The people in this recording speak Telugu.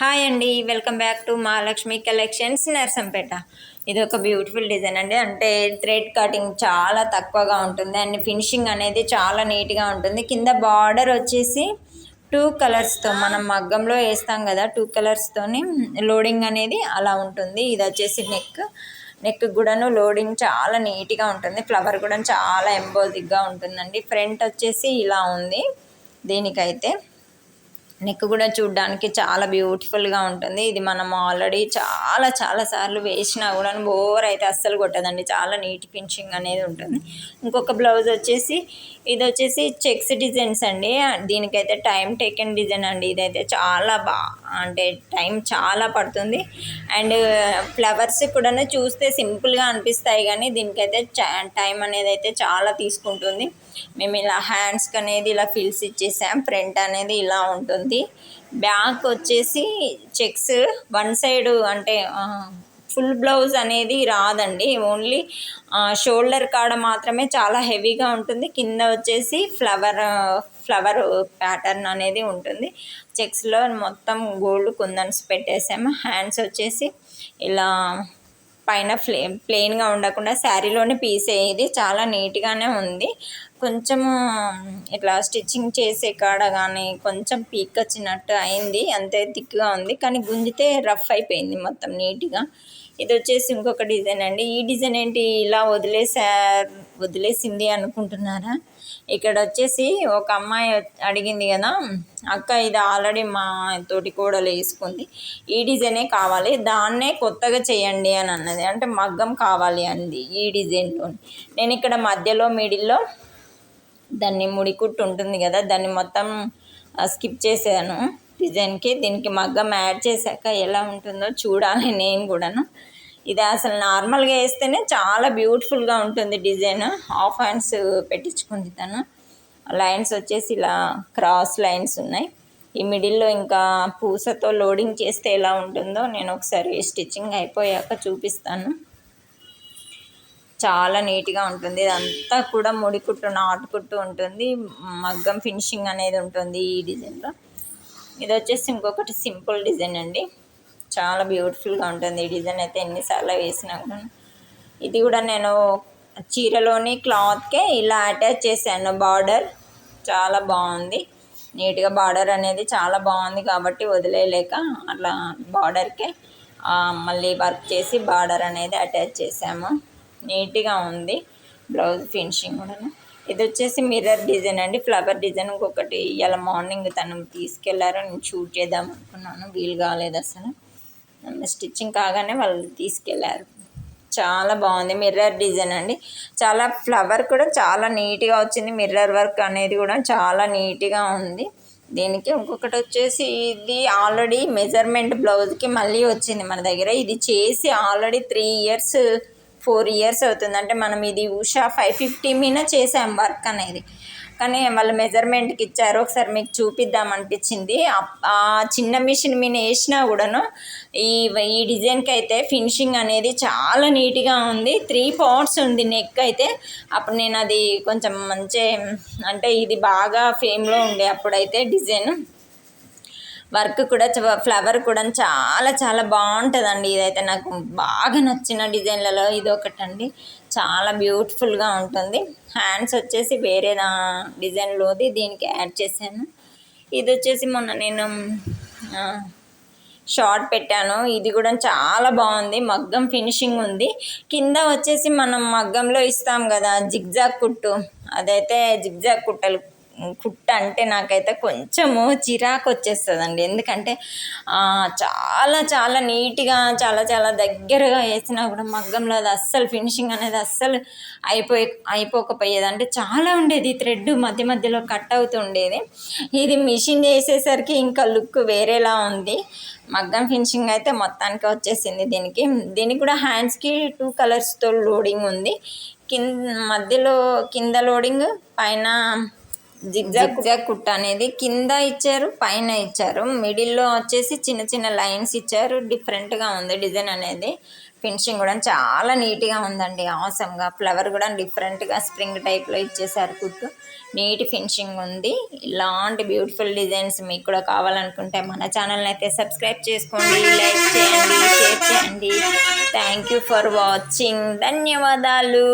హాయ్ అండి welcome back to Mahalakshmi collections Narsampet ఇది ఒక బ్యూటిఫుల్ డిజైన్ అండి. అంటే థ్రెడ్ కటింగ్ చాలా తక్కువగా ఉంటుంది. అండ్ ఫినిషింగ్ అనేది చాలా నీట్గా ఉంటుంది. కింద బార్డర్ వచ్చేసి టూ కలర్స్తో మనం మగ్గంలో వేస్తాం కదా టూ కలర్స్తోని లోడింగ్ అనేది అలా ఉంటుంది. ఇది వచ్చేసి నెక్ నెక్ కూడాను లోడింగ్ చాలా నీట్గా ఉంటుంది. ఫ్లవర్ కూడా చాలా ఎంబోజిక్గా ఉంటుందండి. ఫ్రంట్ వచ్చేసి ఇలా ఉంది. దీనికైతే నెక్ కూడా చూడడానికి చాలా బ్యూటిఫుల్గా ఉంటుంది. ఇది మనం ఆల్రెడీ చాలా చాలా సార్లు వేసినా కూడా బోర్ అయితే అస్సలు కొట్టదండి. చాలా నీట్ ఫినిషింగ్ అనేది ఉంటుంది. ఇంకొక బ్లౌజ్ వచ్చేసి ఇది వచ్చేసి చెక్స్ డిజైన్స్ అండి. దీనికైతే టైం టేకెన్ డిజైన్ అండి. ఇదైతే చాలా బా అంటే టైం చాలా పడుతుంది. అండ్ ఫ్లవర్స్ కూడా చూస్తే సింపుల్గా అనిపిస్తాయి కానీ దీనికైతే టైం అనేది అయితే చాలా తీసుకుంటుంది. మేము ఇలా హ్యాండ్స్కి అనేది ఇలా ఫిల్స్ ఇచ్చేసాం. ప్రింట్ అనేది ఇలా ఉంటుంది. బ్యాక్ వచ్చేసి చెక్స్ వన్ సైడ్ అంటే ఫుల్ బ్లౌజ్ అనేది రాదండి. ఓన్లీ షోల్డర్ కాడ మాత్రమే చాలా హెవీగా ఉంటుంది. కింద వచ్చేసి ఫ్లవర్ ఫ్లవర్ ప్యాటర్న్ అనేది ఉంటుంది. చెక్స్లో మొత్తం గోల్డ్ కుందన్స్ పెట్టేసాము. హ్యాండ్స్ వచ్చేసి ఇలా పైన ప్లే ప్లెయిన్గా ఉండకుండా శారీలోనే పీస్ అయ్యేది చాలా నీట్గానే ఉంది. కొంచెము ఇట్లా స్టిచ్చింగ్ చేసే కాడ కానీ కొంచెం పీక్ వచ్చినట్టు అయింది. అంతే థిక్గా ఉంది. కానీ గుంజితే రఫ్ అయిపోయింది మొత్తం నీట్గా. ఇది వచ్చేసి ఇంకొక డిజైన్ అండి. ఈ డిజైన్ ఏంటి? ఇలా వదిలేసారు వదిలేసింది అనుకుంటున్నారా? ఇక్కడ వచ్చేసి ఒక అమ్మాయి అడిగింది కదా అక్క ఇది ఆల్రెడీ మా తోటి కూడలు వేసుకుంది ఈ డిజైనే కావాలి దాన్నే కొత్తగా చేయండి అని అన్నది. అంటే మగ్గం కావాలి అంది ఈ డిజైన్లో నేను ఇక్కడ మధ్యలో మిడిల్లో దాన్ని ముడికుట్టు ఉంటుంది కదా దాన్ని మొత్తం స్కిప్ చేశాను డిజైన్కి. దీనికి మగ్గం యాడ్ చేశాక ఎలా ఉంటుందో చూడాలి నేను కూడాను. ఇది అసలు నార్మల్గా వేస్తేనే చాలా బ్యూటిఫుల్గా ఉంటుంది డిజైన్. హాఫ్ హ్యాండ్స్ పెట్టించుకుంది తను. లైన్స్ వచ్చేసి ఇలా క్రాస్ లైన్స్ ఉన్నాయి. ఈ మిడిల్లో ఇంకా పూసతో లోడింగ్ చేస్తే ఎలా ఉంటుందో నేను ఒకసారి స్టిచ్చింగ్ అయిపోయాక చూపిస్తాను. చాలా నీట్గా ఉంటుంది. ఇదంతా కూడా ముడి కుట్టు నాటు నాటుకుట్టు ఉంటుంది. మగ్గం ఫినిషింగ్ అనేది ఉంటుంది ఈ డిజైన్లో. ఇది వచ్చేసి ఇంకొకటి సింపుల్ డిజైన్ అండి. చాలా బ్యూటిఫుల్గా ఉంటుంది. ఈ డిజైన్ అయితే ఎన్నిసార్లు వేసినా కూడా. ఇది కూడా నేను చీరలోని క్లాత్కే ఇలా అటాచ్ చేశాను. బార్డర్ చాలా బాగుంది. నీట్గా బార్డర్ అనేది చాలా బాగుంది కాబట్టి వదిలేయలేక అట్లా బార్డర్కే మళ్ళీ వర్క్ చేసి బార్డర్ అనేది అటాచ్ చేసాము నీట్గా ఉంది. బ్లౌజ్ ఫినిషింగ్ కూడా ఇది వచ్చేసి మిర్రర్ డిజైన్ అండి. ఫ్లవర్ డిజైన్ ఇంకొకటి. ఇవాళ మార్నింగ్ తను తీసుకెళ్ళారు. నేను షూట్ చేద్దాం అనుకున్నాను. వీలు కాలేదు అసలు. స్టిచ్చింగ్ కాగానే వాళ్ళు తీసుకెళ్ళారు. చాలా బాగుంది. మిర్రర్ డిజైన్ అండి. చాలా ఫ్లవర్ కూడా చాలా నీట్గా వచ్చింది. మిర్రర్ వర్క్ అనేది కూడా చాలా నీట్గా ఉంది. దీనికి ఇంకొకటి వచ్చేసి ఇది ఆల్రెడీ మెజర్మెంట్ బ్లౌజ్కి మళ్ళీ వచ్చింది మన దగ్గర. ఇది చేసి already three years four years అవుతుంది. అంటే మనం ఇది ఉషా ఫైవ్ ఫిఫ్టీ మీద చేసాం వర్క్ అనేది. కానీ వాళ్ళు మెజర్మెంట్కి ఇచ్చారు. ఒకసారి మీకు చూపిద్దాం అనిపించింది. ఆ చిన్న మిషన్ మీద వేసినా కూడాను ఈ ఈ డిజైన్కి అయితే ఫినిషింగ్ అనేది చాలా నీట్గా ఉంది. త్రీ పార్ట్స్ ఉంది నెక్ అయితే. అప్పుడు నేను అది కొంచెం మంచి అంటే ఇది బాగా ఫేమ్లో ఉండే అప్పుడైతే డిజైన్ వర్క్ కూడా ఫ్లవర్ కూడా చాలా చాలా బాగుంటుందండి. ఇదైతే నాకు బాగా నచ్చిన డిజైన్లలో ఇది ఒకటండి చాలా బ్యూటిఫుల్గా ఉంటుంది. హ్యాండ్స్ వచ్చేసి వేరే డిజైన్లోది దీనికి యాడ్ చేశాను. ఇది వచ్చేసి మొన్న నేను షార్ట్ పెట్టాను. ఇది కూడా చాలా బాగుంది. మగ్గం ఫినిషింగ్ ఉంది. కింద వచ్చేసి మనం మగ్గంలో ఇస్తాం కదా జిగ్జాగ్ కుట్టు. అదైతే జిగ్జాగ్ కుట్టలు కుట్ట అంటే నాకైతే కొంచెము చిరాకు వచ్చేస్తుందండి ఎందుకంటే చాలా చాలా నీట్గా చాలా చాలా దగ్గరగా వేసినా కూడా మగ్గంలో అది అస్సలు ఫినిషింగ్ అనేది అస్సలు అయిపోయి అయిపోకపోయేది అంటే చాలా ఉండేది థ్రెడ్ మధ్య మధ్యలో కట్ అవుతుండేది ఇది మిషన్ చేసేసరికి ఇంకా లుక్ వేరేలా ఉంది. మగ్గం ఫినిషింగ్ అయితే మొత్తానికి వచ్చేసింది దీనికి. దీనికి కూడా హ్యాండ్స్కి టూ కలర్స్తో లోడింగ్ ఉంది. కింద మధ్యలో కింద లోడింగ్ పైన జిగ్జాగ్ కుట్ట అనేది కింద ఇచ్చారు పైన ఇచ్చారు. మిడిల్లో వచ్చేసి చిన్న చిన్న లైన్స్ ఇచ్చారు. డిఫరెంట్గా ఉంది డిజైన్ అనేది. ఫినిషింగ్ కూడా చాలా నీట్గా ఉందండి. ఆసమ్గా ఫ్లవర్ కూడా డిఫరెంట్గా స్ప్రింగ్ టైప్లో ఇచ్చేసారు కుట్టు. నీట్ ఫినిషింగ్ ఉంది. ఇలాంటి బ్యూటిఫుల్ డిజైన్స్ మీకు కూడా కావాలనుకుంటే మన ఛానల్ని అయితే సబ్స్క్రైబ్ చేసుకోండి లైక్ చేయండి షేర్ చేయండి. థ్యాంక్ యూ ఫర్ వాచింగ్ ధన్యవాదాలు.